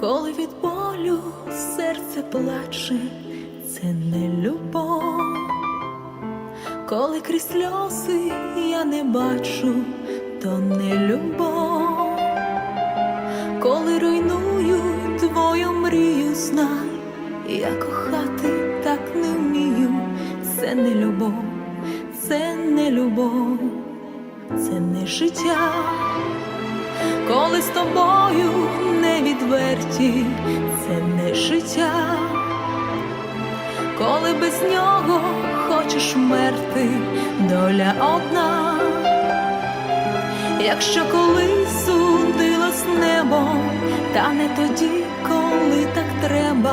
коли від болю серце плаче, це не любов, коли крізь сльози я не бачу, то не любов, коли руйную твою мрію, знай, я кохати так не вмію, це не любов, це не любов, це не життя. Коли з тобою не відверті, це не життя. Коли без нього хочеш мерти, доля одна. Якщо колись судилось небо, та не тоді, коли так треба,